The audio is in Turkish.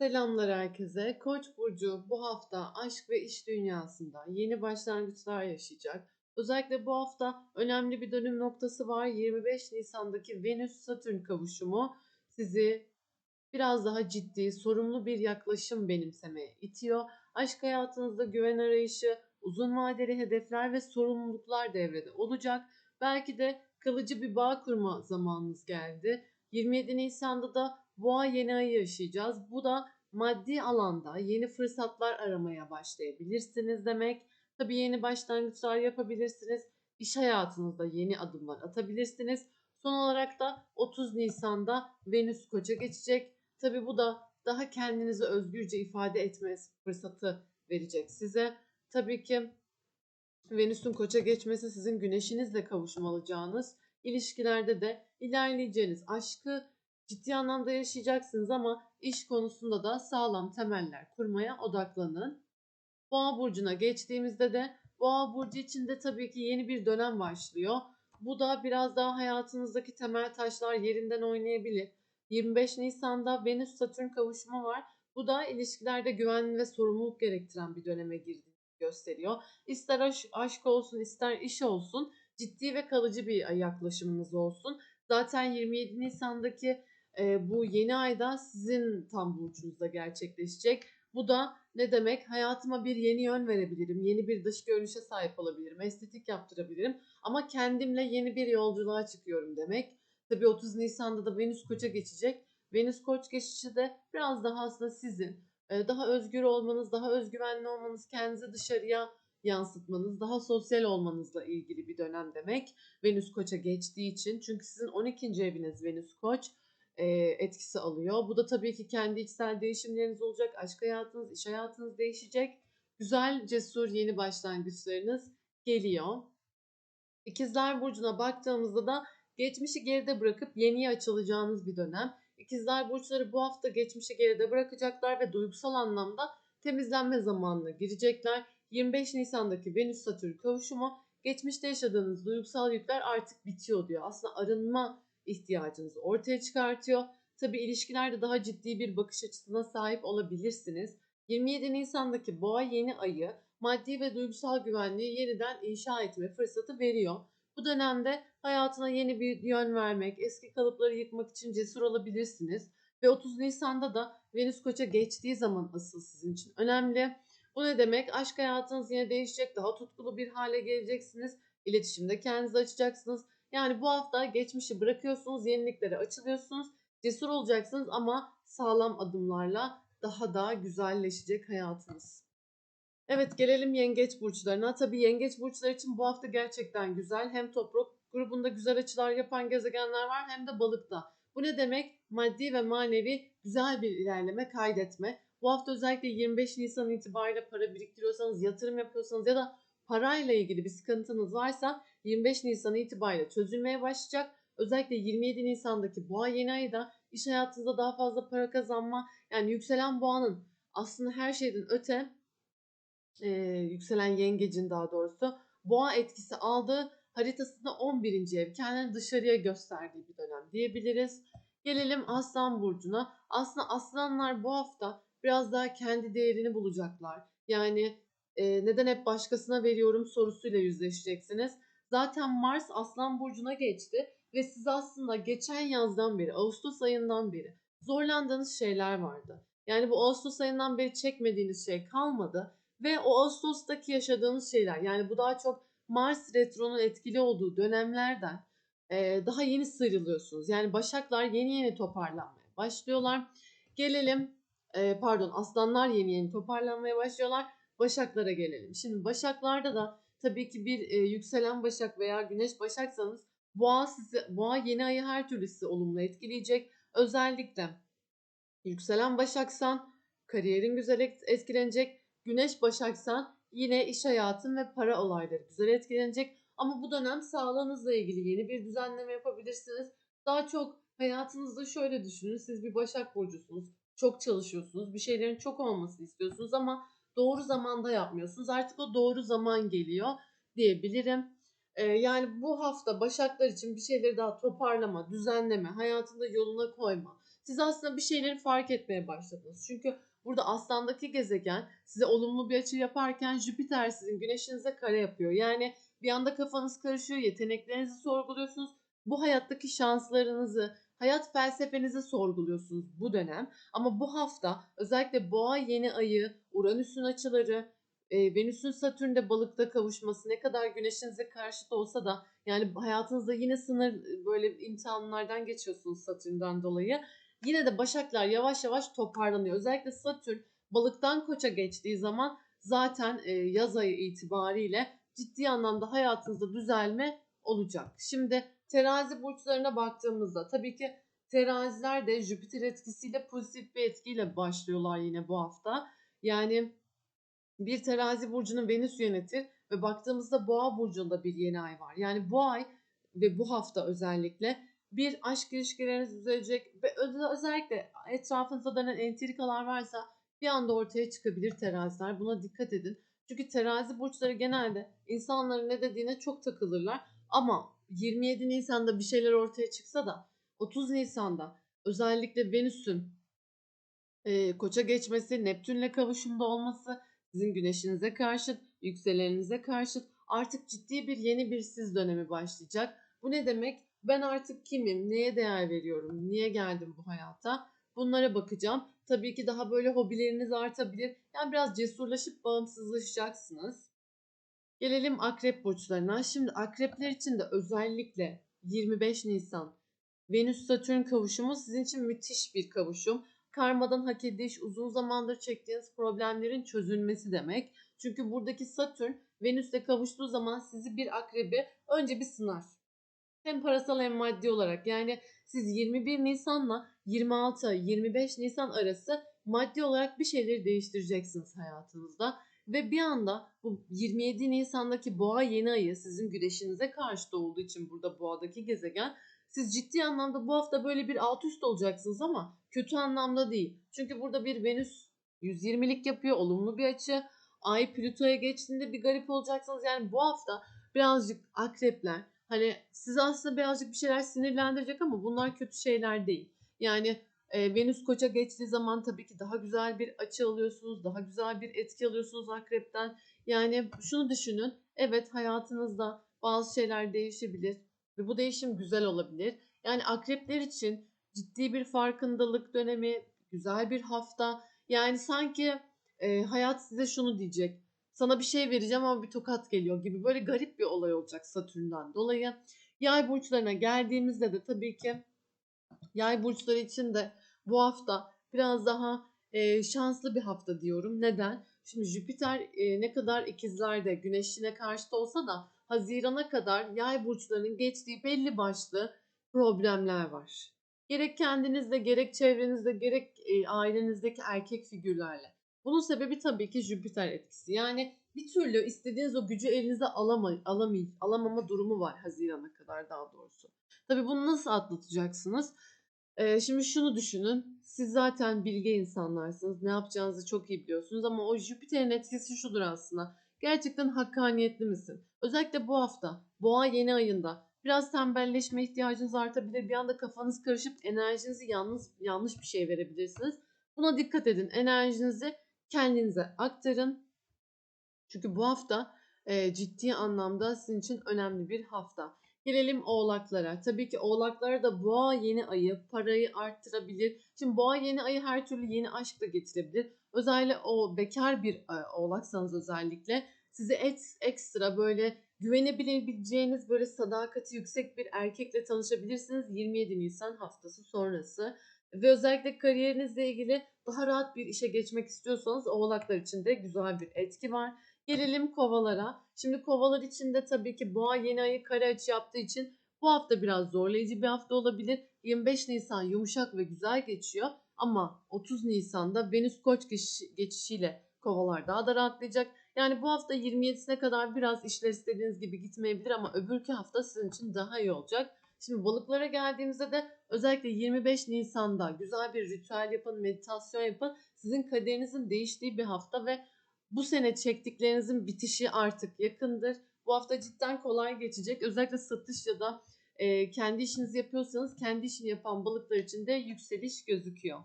Selamlar herkese. Koç burcu bu hafta aşk ve iş dünyasında yeni başlangıçlar yaşayacak. Özellikle bu hafta önemli bir dönüm noktası var. 25 Nisan'daki Venüs-Satürn kavuşumu sizi biraz daha ciddi, sorumlu bir yaklaşım benimsemeye itiyor. Aşk hayatınızda güven arayışı, uzun vadeli hedefler ve sorumluluklar devrede olacak. Belki de kalıcı bir bağ kurma zamanınız geldi. 27 Nisan'da da boğa yeni ayı yaşayacağız. Bu da maddi alanda yeni fırsatlar aramaya başlayabilirsiniz demek. Tabii yeni başlangıçlar yapabilirsiniz. İş hayatınızda yeni adımlar atabilirsiniz. Son olarak da 30 Nisan'da Venüs Koç'a geçecek. Tabii bu da daha kendinizi özgürce ifade etme fırsatı verecek size. Tabii ki Venüs'ün Koç'a geçmesi sizin güneşinizle kavuşmalacağınız ilişkilerde de ilerleyeceğiniz aşkı ciddi anlamda yaşayacaksınız ama iş konusunda da sağlam temeller kurmaya odaklanın. Boğa burcuna geçtiğimizde de Boğa burcu içinde tabii ki yeni bir dönem başlıyor. Bu da biraz daha hayatınızdaki temel taşlar yerinden oynayabilir. 25 Nisan'da Venüs Satürn kavuşumu var. Bu da ilişkilerde güven ve sorumluluk gerektiren bir döneme girdiğini gösteriyor. İster aş- aşk olsun ister iş olsun ciddi ve kalıcı bir yaklaşımınız olsun. Zaten 27 Nisan'daki e, bu yeni ayda sizin tam burcunuzda gerçekleşecek. Bu da ne demek? Hayatıma bir yeni yön verebilirim. Yeni bir dış görünüşe sahip olabilirim. Estetik yaptırabilirim. Ama kendimle yeni bir yolculuğa çıkıyorum demek. Tabii 30 Nisan'da da Venüs Koç'a geçecek. Venüs Koç geçişi de biraz daha aslında sizin e, daha özgür olmanız, daha özgüvenli olmanız, kendinizi dışarıya yansıtmanız, daha sosyal olmanızla ilgili bir dönem demek. Venüs Koç'a geçtiği için. Çünkü sizin 12. eviniz Venüs Koç e, etkisi alıyor. Bu da tabii ki kendi içsel değişimleriniz olacak. Aşk hayatınız, iş hayatınız değişecek. Güzel, cesur yeni başlangıçlarınız geliyor. İkizler Burcu'na baktığımızda da geçmişi geride bırakıp yeniye açılacağınız bir dönem. İkizler Burçları bu hafta geçmişi geride bırakacaklar ve duygusal anlamda temizlenme zamanına girecekler. 25 Nisan'daki Venüs Satürn kavuşumu geçmişte yaşadığınız duygusal yükler artık bitiyor diyor. Aslında arınma ihtiyacınızı ortaya çıkartıyor. Tabi ilişkilerde daha ciddi bir bakış açısına sahip olabilirsiniz. 27 Nisan'daki boğa yeni ayı maddi ve duygusal güvenliği yeniden inşa etme fırsatı veriyor. Bu dönemde hayatına yeni bir yön vermek, eski kalıpları yıkmak için cesur olabilirsiniz. Ve 30 Nisan'da da Venüs Koç'a geçtiği zaman asıl sizin için önemli. Bu ne demek? Aşk hayatınız yine değişecek, daha tutkulu bir hale geleceksiniz. İletişimde kendinizi açacaksınız. Yani bu hafta geçmişi bırakıyorsunuz, yeniliklere açılıyorsunuz. Cesur olacaksınız ama sağlam adımlarla daha da güzelleşecek hayatınız. Evet gelelim yengeç burçlarına. Tabii yengeç burçları için bu hafta gerçekten güzel. Hem toprak grubunda güzel açılar yapan gezegenler var hem de balıkta. Bu ne demek? Maddi ve manevi güzel bir ilerleme kaydetme. Bu hafta özellikle 25 Nisan itibariyle para biriktiriyorsanız, yatırım yapıyorsanız ya da parayla ilgili bir sıkıntınız varsa 25 Nisan itibariyle çözülmeye başlayacak. Özellikle 27 Nisan'daki boğa yeni ayı da iş hayatınızda daha fazla para kazanma yani yükselen boğanın aslında her şeyden öte e, yükselen yengecin daha doğrusu boğa etkisi aldığı haritasında 11. ev kendini dışarıya gösterdiği bir dönem diyebiliriz. Gelelim Aslan Burcu'na. Aslında aslanlar bu hafta biraz daha kendi değerini bulacaklar. Yani e, neden hep başkasına veriyorum sorusuyla yüzleşeceksiniz. Zaten Mars Aslan Burcu'na geçti ve siz aslında geçen yazdan beri, Ağustos ayından beri zorlandığınız şeyler vardı. Yani bu Ağustos ayından beri çekmediğiniz şey kalmadı ve o Ağustos'taki yaşadığınız şeyler yani bu daha çok Mars retronun etkili olduğu dönemlerden daha yeni sıyrılıyorsunuz. Yani Başaklar yeni yeni toparlanmaya başlıyorlar. Gelelim pardon aslanlar yeni yeni toparlanmaya başlıyorlar. Başaklara gelelim. Şimdi Başaklarda da tabii ki bir e, yükselen Başak veya Güneş Başaksanız Boğa sizi Boğa yeni ayı her türlü sizi olumlu etkileyecek. Özellikle yükselen Başaksan kariyerin güzel etkilenecek. Güneş Başaksan yine iş hayatın ve para olayları güzel etkilenecek. Ama bu dönem sağlığınızla ilgili yeni bir düzenleme yapabilirsiniz. Daha çok hayatınızda şöyle düşünün. Siz bir Başak Burcusunuz. Çok çalışıyorsunuz. Bir şeylerin çok olmasını istiyorsunuz ama doğru zamanda yapmıyorsunuz. Artık o doğru zaman geliyor diyebilirim. Ee, yani bu hafta Başaklar için bir şeyleri daha toparlama, düzenleme, hayatında yoluna koyma. siz aslında bir şeyleri fark etmeye başladınız. Çünkü burada aslandaki gezegen size olumlu bir açı yaparken Jüpiter sizin güneşinize kare yapıyor. Yani bir anda kafanız karışıyor, yeteneklerinizi sorguluyorsunuz. Bu hayattaki şanslarınızı, hayat felsefenizi sorguluyorsunuz bu dönem. Ama bu hafta özellikle boğa yeni ayı, Uranüs'ün açıları, e, Venüs'ün Satürn'de balıkta kavuşması ne kadar güneşinize karşıt olsa da yani hayatınızda yine sınır böyle imtihanlardan geçiyorsunuz Satürn'den dolayı. Yine de Başaklar yavaş yavaş toparlanıyor. Özellikle Satürn balıktan koça geçtiği zaman zaten e, yaz ayı itibariyle ciddi anlamda hayatınızda düzelme olacak. Şimdi terazi burçlarına baktığımızda tabii ki teraziler de Jüpiter etkisiyle pozitif bir etkiyle başlıyorlar yine bu hafta. Yani bir terazi burcunun Venüs yönetir ve baktığımızda boğa burcunda bir yeni ay var. Yani bu ay ve bu hafta özellikle bir aşk ilişkileriniz düzelecek ve özellikle etrafınızda dönen entrikalar varsa bir anda ortaya çıkabilir teraziler. Buna dikkat edin. Çünkü terazi burçları genelde insanların ne dediğine çok takılırlar. Ama 27 Nisan'da bir şeyler ortaya çıksa da 30 Nisan'da özellikle Venüs'ün e, koça geçmesi, Neptün'le kavuşumda olması, sizin güneşinize karşıt, yükseleninize karşıt artık ciddi bir yeni bir siz dönemi başlayacak. Bu ne demek? Ben artık kimim? Neye değer veriyorum? Niye geldim bu hayata? Bunlara bakacağım. Tabii ki daha böyle hobileriniz artabilir. Yani biraz cesurlaşıp bağımsızlaşacaksınız. Gelelim akrep burçlarına. Şimdi akrepler için de özellikle 25 Nisan Venüs Satürn kavuşumu sizin için müthiş bir kavuşum. Karmadan hak ediş, uzun zamandır çektiğiniz problemlerin çözülmesi demek. Çünkü buradaki Satürn Venüs'le kavuştuğu zaman sizi bir akrebi önce bir sınar. Hem parasal hem maddi olarak. Yani siz 21 Nisan'la 26-25 Nisan arası maddi olarak bir şeyleri değiştireceksiniz hayatınızda. Ve bir anda bu 27 Nisan'daki boğa yeni ayı sizin güneşinize karşı olduğu için burada boğadaki gezegen siz ciddi anlamda bu hafta böyle bir alt üst olacaksınız ama kötü anlamda değil. Çünkü burada bir Venüs 120'lik yapıyor olumlu bir açı. Ay Plüto'ya geçtiğinde bir garip olacaksınız. Yani bu hafta birazcık akrepler hani sizi aslında birazcık bir şeyler sinirlendirecek ama bunlar kötü şeyler değil. Yani e, Venüs koça geçtiği zaman tabii ki daha güzel bir açı alıyorsunuz. Daha güzel bir etki alıyorsunuz akrepten. Yani şunu düşünün. Evet hayatınızda bazı şeyler değişebilir ve bu değişim güzel olabilir. Yani akrepler için ciddi bir farkındalık dönemi, güzel bir hafta. Yani sanki e, hayat size şunu diyecek. Sana bir şey vereceğim ama bir tokat geliyor gibi böyle garip bir olay olacak Satürn'den dolayı. Yay burçlarına geldiğimizde de tabii ki yay burçları için de bu hafta biraz daha e, şanslı bir hafta diyorum. Neden? Şimdi Jüpiter e, ne kadar ikizlerde güneşine karşı da olsa da Haziran'a kadar yay burçlarının geçtiği belli başlı problemler var. Gerek kendinizde, gerek çevrenizde, gerek e, ailenizdeki erkek figürlerle. Bunun sebebi tabii ki Jüpiter etkisi. Yani bir türlü istediğiniz o gücü elinize alamay, alamay, alamama durumu var Haziran'a kadar daha doğrusu. Tabii bunu nasıl atlatacaksınız? Ee, şimdi şunu düşünün. Siz zaten bilge insanlarsınız. Ne yapacağınızı çok iyi biliyorsunuz ama o Jüpiter'in etkisi şudur aslında. Gerçekten hakkaniyetli misin? Özellikle bu hafta, boğa yeni ayında biraz tembelleşme ihtiyacınız artabilir. Bir anda kafanız karışıp enerjinizi yalnız yanlış bir şey verebilirsiniz. Buna dikkat edin. Enerjinizi kendinize aktarın. Çünkü bu hafta e, ciddi anlamda sizin için önemli bir hafta. Gelelim oğlaklara. Tabii ki oğlaklara da boğa yeni ayı parayı arttırabilir. Şimdi boğa yeni ayı her türlü yeni aşk da getirebilir. Özellikle o bekar bir e, oğlaksanız özellikle size et, ekstra böyle güvenebileceğiniz böyle sadakati yüksek bir erkekle tanışabilirsiniz 27 Nisan haftası sonrası. Ve özellikle kariyerinizle ilgili daha rahat bir işe geçmek istiyorsanız oğlaklar için de güzel bir etki var. Gelelim kovalara. Şimdi kovalar için de tabii ki boğa yeni ayı kare açı yaptığı için bu hafta biraz zorlayıcı bir hafta olabilir. 25 Nisan yumuşak ve güzel geçiyor. Ama 30 Nisan'da Venüs Koç geçişiyle kovalar daha da rahatlayacak. Yani bu hafta 27'sine kadar biraz işler istediğiniz gibi gitmeyebilir ama öbürkü hafta sizin için daha iyi olacak. Şimdi balıklara geldiğimizde de özellikle 25 Nisan'da güzel bir ritüel yapın, meditasyon yapın. Sizin kaderinizin değiştiği bir hafta ve bu sene çektiklerinizin bitişi artık yakındır. Bu hafta cidden kolay geçecek. Özellikle satış ya da e, kendi işinizi yapıyorsanız kendi işini yapan balıklar için de yükseliş gözüküyor.